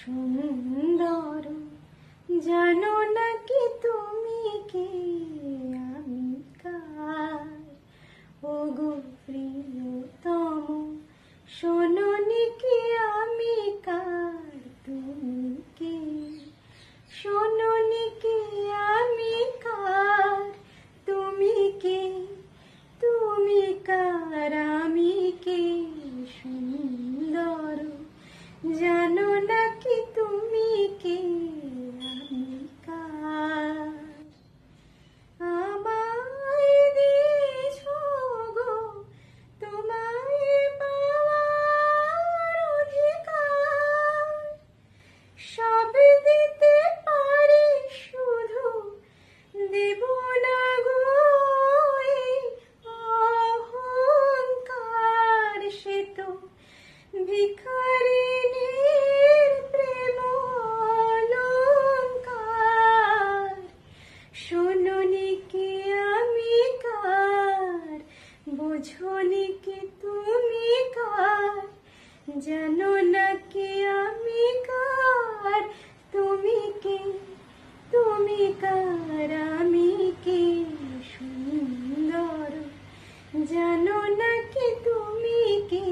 সুন্দর। জানো নাকি ভিখারিণীর প্রেম অলঙ্কার। শুনুনি কি আমি কার? বুঝনি তুমি কার? জানো না কি আমি তুমি কে? তুমি কার? সুন্দর। জানো না কি তুমি কি?